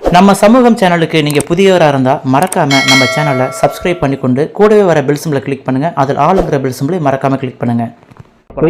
நம்ம சமூகம் சேனலுக்கு நீங்கள் புதியவராக இருந்தால் மறக்காமல் நம்ம சேனலை சப்ஸ்கிரைப் பண்ணிக்கொண்டு கூடவே வர பெல் சிம்பிளை கிளிக் பண்ணுங்கள் அதில் ஆளுங்கிற பெல் சிம்பிளை மறக்காமல் கிளிக் பண்ணுங்கள்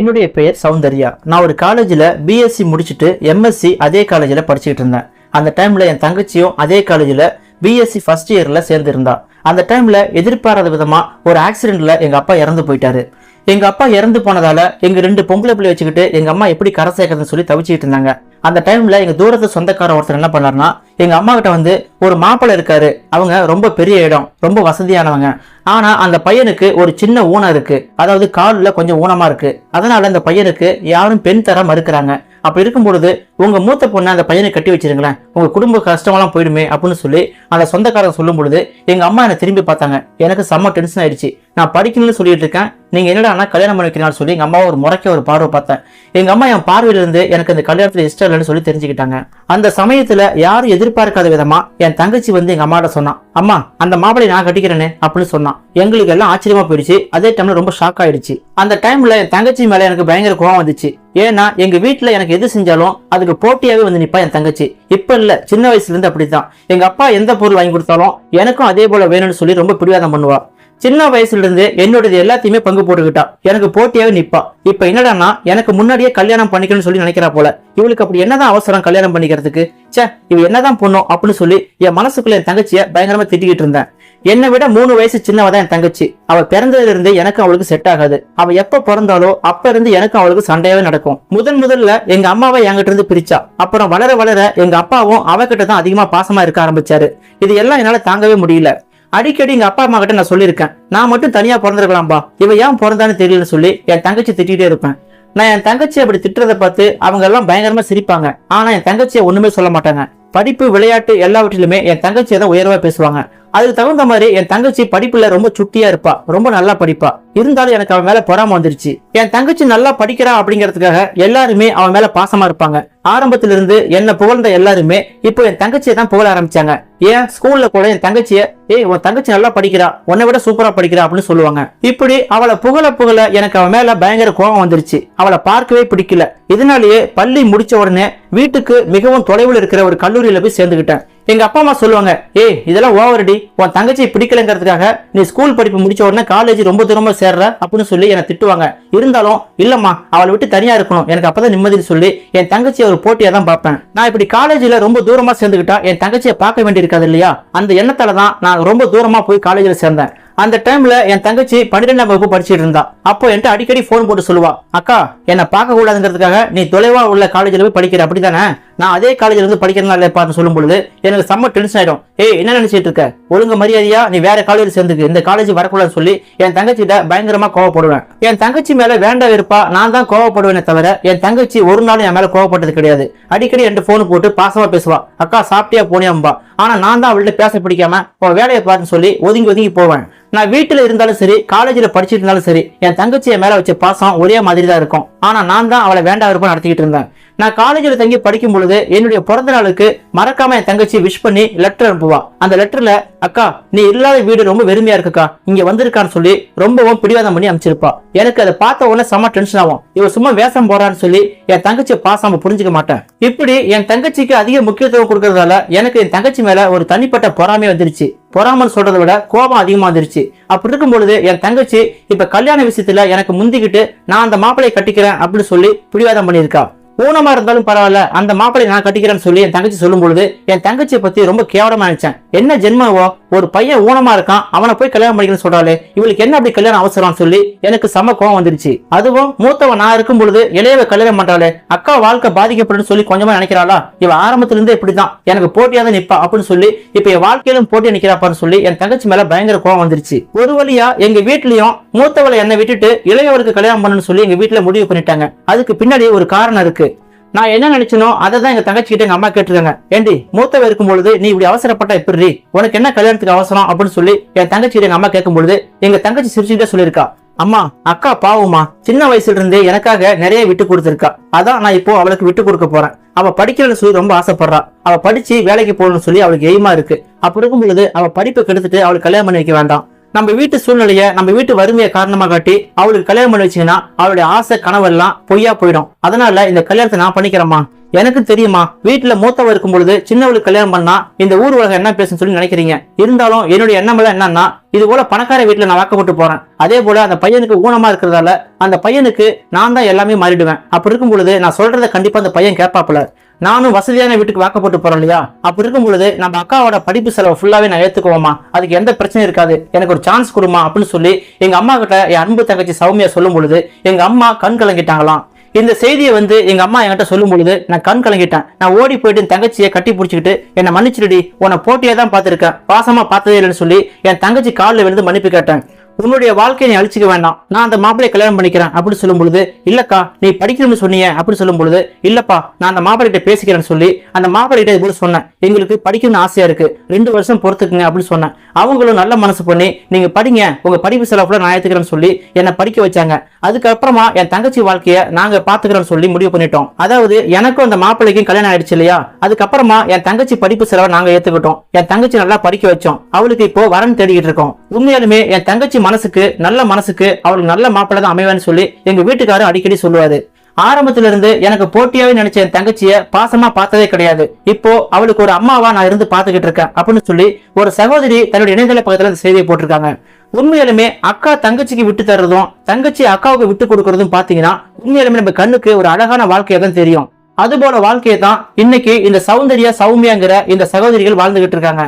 என்னுடைய பெயர் சௌந்தர்யா. நான் ஒரு காலேஜில் பிஎஸ்சி முடிச்சுட்டு எம்எஸ்சி அதே காலேஜில் படிச்சுக்கிட்டு இருந்தேன். அந்த டைமில் என் தங்கச்சியும் அதே காலேஜில் பிஎஸ்சி ஃபர்ஸ்ட் இயரில் சேர்ந்துருந்தா அந்த டைமில் எதிர்பாராத விதமாக ஒரு ஆக்சிடெண்ட்டில் எங்கள் அப்பா இறந்து போயிட்டாரு. எங்கள் அப்பா இறந்து போனதால் எங்கள் ரெண்டு பொம்பளை பிள்ளை வச்சுக்கிட்டு எங்கள் அம்மா எப்படி கரை சேர்க்கறதுன்னு சொல்லி தவிச்சிக்கிட்டு இருந்தாங்க. அந்த டைமில் எங்கள் தூரத்து சொந்தக்கார ஒருத்தர் என்ன பண்ணாருன்னா எங்கள் அம்மா கிட்ட வந்து ஒரு மாப்பிள்ளை இருக்காரு. அவங்க ரொம்ப பெரிய இடம் ரொம்ப வசதியானவங்க. ஆனால் அந்த பையனுக்கு ஒரு சின்ன ஊனம் இருக்கு. அதாவது காலில் கொஞ்சம் ஊனமாக இருக்கு. அதனால அந்த பையனுக்கு யாரும் பெண் தர மறுக்கிறாங்க. அப்போ இருக்கும் பொழுது உங்கள் மூத்த பொண்ணை அந்த பையனை கட்டி வச்சிருங்களேன். உங்கள் குடும்ப கஷ்டமெல்லாம் போயிடுமே அப்படின்னு சொல்லி அந்த சொந்தக்காரங்க சொல்லும் பொழுது எங்கள் அம்மா என்னை திரும்பி பார்த்தாங்க. எனக்கு செம்ம டென்ஷன் ஆயிடுச்சு. நான் படிக்கணும்னு சொல்லிட்டு இருக்கேன். நீங்க என்னடா அண்ணா கல்யாணம் பண்ணி சொல்லி எங்க அம்மாவை ஒரு முறைக்க ஒரு பார்வை பார்த்தேன். எங்க அம்மா என் பார்வையில இருந்து எனக்கு அந்த கல்யாணத்துல இஷ்டம் இல்லைன்னு சொல்லி தெரிஞ்சுக்கிட்டாங்க. அந்த சமயத்துல யாரும் எதிர்பார்க்காத விதமா என் தங்கச்சி வந்து எங்க அம்மாட்ட சொன்னான். அம்மா அந்த மாப்பிளை நான் கட்டிக்கிறேனே அப்படின்னு சொன்னான். எங்களுக்கு எல்லாம் ஆச்சரியமா போயிடுச்சு. அதே டைம்ல ரொம்ப ஷாக் ஆயிடுச்சு. அந்த டைம்ல என் தங்கச்சி மேல எனக்கு பயங்கர கோவம் வந்துச்சு. ஏன்னா எங்க வீட்டுல எனக்கு எது செஞ்சாலும் அதுக்கு போட்டியாவே வந்து நிப்பா என் தங்கச்சி. இப்ப இல்ல சின்ன வயசுல இருந்து அப்படித்தான். எங்க அப்பா எந்த பொருள் வாங்கி கொடுத்தாலும் எனக்கும் அதே போல வேணும்னு சொல்லி ரொம்ப பிடிவாதம் பண்ணுவா. சின்ன வயசுல இருந்து என்னோடது எல்லாத்தையுமே பங்கு போட்டுக்கிட்டா. எனக்கு போட்டியாவே நிப்பா. இப்ப என்னடான்னா எனக்கு முன்னாடியே கல்யாணம் பண்ணிக்கணும்னு சொல்லி நினைக்கிறா போல. இவளுக்கு அப்படி என்னதான் அவசரம் கல்யாணம் பண்ணிக்கிறதுக்கு? ச்சே இவ என்னதான் பொண்ணும் அப்படின்னு சொல்லி என் மனசுக்குள்ள என் தங்கச்சிய பயங்கரமா திட்டிக்கிட்டு இருந்தேன். என்னை விட மூணு வயசு சின்னவதான் என் தங்கச்சி. அவ பிறந்ததுல இருந்து எனக்கு அவளுக்கு செட் ஆகாது. அவ எப்ப பிறந்தாலோ அப்ப இருந்து எனக்கும் அவளுக்கு சண்டையாவே நடக்கும். முதன் முதல்ல எங்க அம்மாவை என்கிட்ட இருந்து பிரிச்சா. அப்புறம் வளர வளர எங்க அப்பாவும் அவகிட்ட தான் அதிகமா பாசமா இருக்க ஆரம்பிச்சாரு. இது எல்லாம் என்னால தாங்கவே முடியல. அடிக்கடி எங்க அப்பா அம்மா கிட்ட நான் சொல்லியிருக்கேன். நான் மட்டும் தனியா பிறந்திருக்கலாம்பா. இவ ஏன் பிறந்தான்னு தெரியலன்னு சொல்லி என் தங்கச்சி திட்டிகிட்டே இருப்பேன். நான் என் தங்கச்சி அப்படி திட்டுறதை பார்த்து அவங்க எல்லாம் பயங்கரமா சிரிப்பாங்க. ஆனா என் தங்கச்சியை ஒண்ணுமே சொல்ல மாட்டாங்க. படிப்பு விளையாட்டு எல்லாவற்றிலுமே என் தங்கச்சியை தான் உயர்வா பேசுவாங்க. அதுக்கு தகுந்த மாதிரி என் தங்கச்சி படிப்புல ரொம்ப சுட்டியா இருப்பா. ரொம்ப நல்லா படிப்பா. இருந்தாலும் எனக்கு அவன் மேல பொறாம வந்துருச்சு. என் தங்கச்சி நல்லா படிக்கிறா அப்படிங்கிறதுக்காக எல்லாருமே அவன் மேல பாசமா இருப்பாங்க. ஆரம்பத்துல இருந்து என்ன புகழ்ந்த எல்லாருமே இப்போ என் தங்கச்சியை தான் புகழ ஆரம்பிச்சாங்க. ஏன்? ஸ்கூல்ல கூட என் தங்கச்சிய ஏய் உன் தங்கச்சி நல்லா படிக்கிறா. உன்னை விட சூப்பரா படிக்கிறா அப்படின்னு சொல்லுவாங்க. இப்படி அவளை புகழ புகழ எனக்கு அவன் மேல பயங்கர கோபம் வந்துருச்சு. அவளை பார்க்கவே பிடிக்கல. இதனாலேயே பள்ளி முடிச்ச உடனே வீட்டுக்கு மிகவும் தொலைவில் இருக்கிற ஒரு கல்லூரியில போய் சேர்ந்துக்கிட்டேன் எங்க அப்பா அம்மா சொல்லுவாங்க ஏய் இதெல்லாம் ஓவரடி உன் தங்கச்சி பிடிக்கலங்கிறதுக்காக நீ ஸ்கூல் படிப்பு முடிச்ச உடனே காலேஜ் ரொம்ப தூரமா சேர்ற அப்படின்னு சொல்லி என்னை திட்டுவாங்க. இருந்தாலும் இல்லம்மா அவளை விட்டு தனியா இருக்கணும். எனக்கு அப்பதான் நிம்மதினு சொல்லி என் தங்கச்சியை ஒரு போட்டியா தான் பார்ப்பேன். நான் இப்படி காலேஜ்ல ரொம்ப தூரமா சேர்ந்துக்கிட்டா என் தங்கச்சியை பார்க்க வேண்டியிருக்காது இல்லையா? அந்த எண்ணத்தால தான் நான் ரொம்ப தூரமா போய் காலேஜ்ல சேர்ந்தேன். அந்த டைம்ல என் தங்கச்சி பன்னிரெண்டாம் வகுப்பு படிச்சிட்டு இருந்தா. அப்போ என்கிட்ட அடிக்கடி ஃபோன் போட்டு சொல்லுவா அக்கா என்னை பார்க்க கூடாதுங்கிறதுக்காக நீ தொலைவா உள்ள காலேஜ்ல போய் படிக்கிற அப்படிதானே நான் அதே காலேஜ்ல இருந்து படிக்கிறதா இல்லையான்னு சொல்லும் பொழுது எனக்கு செம்ம டென்ஷன் ஆயிடும். ஏய் என்ன நினைச்சிட்டு இருக்க? ஒழுங்கு மரியாதையா நீ வேற காலேஜ் சேர்ந்துக்கு இந்த காலேஜ் வரக்கூடாதுன்னு சொல்லி என் தங்கச்சிட்ட பயங்கரமா கோவப்படுவேன். என் தங்கச்சி மேல வேண்டாம் இருப்பா நான் தான் கோவப்படுவேனே தவிர என் தங்கச்சி ஒரு நாளும் என் மேல கோவப்பட்டது கிடையாது. அடிக்கடி ரெண்டு போன் போட்டு பாசமா பேசுவா. அக்கா சாப்பிட்டியா போனியாம்பா? ஆனா நான் தான் அவள்கிட்ட பேச பிடிக்காம உன் வேலையை பார்த்துன்னு சொல்லி ஒதுங்கி ஒதுங்கி போவேன். நான் வீட்டுல இருந்தாலும் சரி காலேஜ்ல படிச்சிட்டு இருந்தாலும் சரி என் தங்கச்சியை மேல வச்ச பாசம் ஒரே மாதிரி தான் இருக்கும். ஆனா நான் தான் அவளை வேண்டாம் விருப்பம் நடத்திக்கிட்டு இருந்தேன். நான் காலேஜ்ல தங்கி படிக்கும் பொழுது என்னுடைய பிறந்த நாளுக்கு மறக்காம என் தங்கச்சி விஷ் பண்ணி லெட்டர் அனுப்புவா. அந்த லெட்டர்ல அக்கா நீ இல்லாத வீடு ரொம்ப வெறுமையா இருக்குக்கா. இங்க வந்திருக்கான்னு சொல்லி ரொம்பவும் பிடிவாதம் பண்ணி அமைச்சிருப்பா எனக்கு அதை பார்த்த உடனே செம்ம டென்ஷன் ஆகும். இவ சும்மா வேஷம் போறான்னு சொல்லி என் தங்கச்சியை பாசாம புரிஞ்சுக்க மாட்டேன். இப்படி என் தங்கச்சிக்கு அதிக முக்கியத்துவம் கொடுக்கறதால எனக்கு என் தங்கச்சி மேல ஒரு தனிப்பட்ட பொறாமை வந்துருச்சு. பொறாமல் சொல்றதை விட கோபம் அதிகமா வந்துருச்சு. அப்படி இருக்கும் பொழுது என் தங்கச்சி இப்ப கல்யாண விஷயத்துல எனக்கு முந்திக்கிட்டு நான் அந்த மாப்பிளையை கட்டிக்கிறேன் அப்படின்னு சொல்லி பிடிவாதம் பண்ணியிருக்கா. ஊனமா இருந்தாலும் பரவாயில்ல அந்த மாப்பிளை நான் கட்டிக்கிறேன்னு சொல்லி என் தங்கச்சி சொல்லும் பொழுது என் தங்கச்சியை பத்தி ரொம்ப கேவலமா நினைச்சேன். என்ன ஜென்மவோ ஒரு பையன் ஊனமா இருக்கான் அவனை போய் கல்யாணம் பண்ணிக்கணும்னு சொல்றாளே இவளுக்கு என்ன அப்படி கல்யாணம் அவசரம் சொல்லி எனக்கு சம கோவம் வந்துருச்சு. அதுவும் மூத்தவன் நான் இருக்கும் பொழுது இளையவ கல்யாணம் பண்றாளே அக்கா வாழ்க்கை பாதிக்கப்படும் சொல்லி கொஞ்சமா நினைக்கிறாளா? இவ ஆரம்பத்துல இருந்தே இப்படிதான் எனக்கு போட்டியா தான் நிப்பா அப்படின்னு சொல்லி இப்ப என் வாழ்க்கையிலும் போட்டி நிக்கிறாப்பான்னு சொல்லி என் தங்கச்சி மேல பயங்கர கோவம் வந்துருச்சு. ஒரு வழியா எங்க வீட்லயும் மூத்தவளை என்னை விட்டுட்டு இளையவருக்கு கல்யாணம் பண்ணணும்னு சொல்லி எங்க வீட்டுல முடிவு பண்ணிட்டாங்க. அதுக்கு பின்னாடி ஒரு காரணம் இருக்கு. நான் என்ன நினைச்சனோ அதை தான் எங்க தங்கச்சிக்கிட்ட எங்க அம்மா கேட்டிருக்காங்க. ஏண்டி மூத்தவ இருக்கும் பொழுது நீ இப்படி அவசரப்பட்டா எப்படி உனக்கு என்ன கல்யாணத்துக்கு அவசரம் அப்படின்னு சொல்லி என் தங்கச்சிக்கிட்ட எங்க அம்மா கேட்கும் பொழுது எங்க தங்கச்சி சிரிச்சுக்கிட்டே சொல்லியிருக்கா. அம்மா அக்கா பாவமா சின்ன வயசுல இருந்தே எனக்காக நிறைய விட்டு கொடுத்துருக்கா. அதான் நான் இப்போ அவளுக்கு விட்டு கொடுக்க போறேன். அவ படிக்கிறன்னு சொல்லி ரொம்ப ஆசைப்படுறா. அவ படிச்சு வேலைக்கு போகணும்னு சொல்லி அவளுக்கு எய்மா இருக்கு. அப்படி இருக்கும் பொழுது அவ படிப்பை கெடுத்துட்டு அவளுக்கு கல்யாணம் பண்ணி வைக்க வேண்டாம். நம்ம வீட்டு சூழ்நிலைய நம்ம வீட்டு வறுமையை காரணமா காட்டி அவளுக்கு கல்யாணம் பண்ணி வச்சீங்கன்னா அவளுடைய ஆசை கனவெல்லாம் பொய்யா போயிடும். அதனால இந்த கல்யாணத்தை நான் பண்ணிக்கிறேம்மா. எனக்கு தெரியுமா வீட்டுல மூத்தவ இருக்கும் பொழுது சின்னவளுக்கு கல்யாணம் பண்ணா இந்த ஊர் உலகம் என்ன பேசுன்னு சொல்லி நினைக்கிறீங்க? இருந்தாலும் என்னுடைய எண்ணம் எல்லாம் என்னன்னா இது போல பணக்கார வீட்டுல நான் வாக்கப்பட்டு போறேன். அதே போல அந்த பையனுக்கு ஊனமா இருக்கிறதால அந்த பையனுக்கு நான் தான் எல்லாமே மாறிடுவேன். அப்படி இருக்கும் பொழுது நான் சொல்றத கண்டிப்பா அந்த பையன் கேட்பாப்புல. நானும் வசதியான வீட்டுக்கு வாக்கப்பட்டு போறோம் இல்லையா? அப்படி இருக்கும் பொழுது நம்ம அக்காவோட படிப்பு செலவு ஃபுல்லாவே நான் ஏத்துக்குவோமா? அதுக்கு எந்த பிரச்சனையும் இருக்காது. எனக்கு ஒரு சான்ஸ் கொடுமா அப்படின்னு சொல்லி எங்க அம்மா கிட்ட என் அன்பு தங்கச்சி சௌமியா சொல்லும் பொழுது எங்க அம்மா கண் கலங்கிட்டாங்களாம். இந்த செய்தியை வந்து எங்க அம்மா என்கிட்ட சொல்லும் பொழுது நான் கண் கலங்கிட்டேன். நான் ஓடி போயிட்டு என் தங்கச்சியை கட்டி பிடிச்சிக்கிட்டு என்னை மன்னிச்சிடுடி. உன்னை போட்டியே தான் பார்த்துருக்கேன். பாசமா பார்த்ததே இல்லைன்னு சொல்லி என் தங்கச்சி காலில் விழுந்து மன்னிப்பு கேட்டேன். உன்னுடைய வாழ்க்கையை நீ அழிச்சிக்க வேண்டாம். நான் அந்த மாப்பிளையை கல்யாணம் பண்ணிக்கிறேன் அப்படின்னு சொல்லும் பொழுது இல்லக்கா நீ படிக்கணும்னு சொன்னீங்க அப்படின்னு சொல்லும் பொழுது இல்லப்பா நான் அந்த மாப்பிள்ளைகிட்ட பேசிக்கிறேன்னு சொல்லி அந்த மாப்பிள்ளைகிட்ட இது போல சொன்னேன். எங்களுக்கு படிக்கணும்னு ஆசையா இருக்கு. ரெண்டு வருஷம் பொறுத்துக்குங்க அப்படின்னு சொன்னேன். அவங்களும் நல்ல மனசு பண்ணி நீங்க படிங்க உங்க படிப்பு செலவு நான் ஏத்துக்கிறேன்னு சொல்லி என்னை படிக்க வச்சாங்க. அதுக்கப்புறமா என் தங்கச்சி வாழ்க்கையை நாங்க பாத்துக்கிறோம்னு சொல்லி முடிவு பண்ணிட்டோம். அதாவது எனக்கும் அந்த மாப்பிள்ளைக்கும் கல்யாணம் ஆயிடுச்சு இல்லையா? அதுக்கப்புறமா என் தங்கச்சி படிப்பு செலவை நாங்க ஏத்துக்கிட்டோம். என் தங்கச்சி நல்லா படிக்க வச்சோம். அவளுக்கு இப்போ வரன் தேடிக்கிட்டு இருக்கோம். உண்மையாலுமே என் தங்கச்சி மனசுக்கு நல்ல மனசுக்கு அவளுக்கு நல்ல மாப்பிள்ளை தான் அமைவேன்னு சொல்லி எங்க வீட்டுக்காரர் அடிக்கடி சொல்லுவாரு. ஆரம்பத்துல இருந்து எனக்கு போட்டியாவே நினைச்ச என் தங்கச்சிய பாசமா பார்த்ததே கிடையாது. இப்போ அவளுக்கு ஒரு அம்மாவா நான் இருந்து பாத்துக்கிட்டு இருக்கேன் அப்படின்னு சொல்லி ஒரு சகோதரி தன்னுடைய இணையதள பக்கத்துல இந்த செய்தியை போட்டிருக்காங்க. உண்மையாலுமே அக்கா தங்கச்சிக்கு விட்டு தர்றதும் தங்கச்சி அக்காவுக்கு விட்டு கொடுக்கறதும் பாத்தீங்கன்னா உண்மையாலுமே நம்ம கண்ணுக்கு ஒரு அழகான வாழ்க்கையை தான் தெரியும். அதுபோல வாழ்க்கையை தான் இன்னைக்கு இந்த சௌந்தர்யா சௌமியாங்கிற இந்த சகோதரிகள் வாழ்ந்துகிட்டு இருக்காங்க.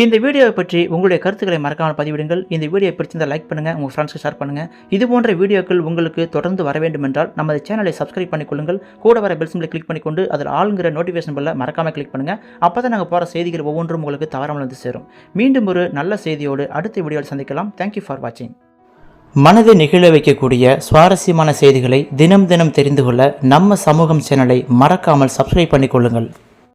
இந்த வீடியோவை பற்றி உங்களுடைய கருத்துக்களை மறக்காமல் பதிவிடுங்கள். இந்த வீடியோ பிடிச்சிருந்தால் லைக் பண்ணுங்கள் உங்கள் ஃப்ரெண்ட்ஸ்க்கு ஷேர் பண்ணுங்கள் இது போன்ற வீடியோக்கள் உங்களுக்கு தொடர்ந்து வர வேண்டும் என்றால் நமது சேனலை சப்ஸ்கிரைப் பண்ணிக்கொள்ளுங்கள் கூட வர பெல் சிம்பிளை கிளிக் பண்ணிக்கொண்டு அதில் ஆளுங்கிற நோட்டிஃபிகேஷன் பெல்ல மறக்காமல் கிளிக் பண்ணுங்கள் அப்போ தான் நாங்கள் போகிற செய்திகள் ஒவ்வொன்றும் உங்களுக்கு தவறாமல் வந்து சேரும். மீண்டும் ஒரு நல்ல செய்தியோடு அடுத்த வீடியோவில் சந்திக்கலாம். தேங்க்யூ ஃபார் வாட்சிங் மனதை நெகிழ வைக்கக்கூடிய சுவாரஸ்யமான செய்திகளை தினம் தினம் தெரிந்து கொள்ள நம்ம சமூகம் சேனலை மறக்காமல் சப்ஸ்கிரைப் பண்ணிக்கொள்ளுங்கள்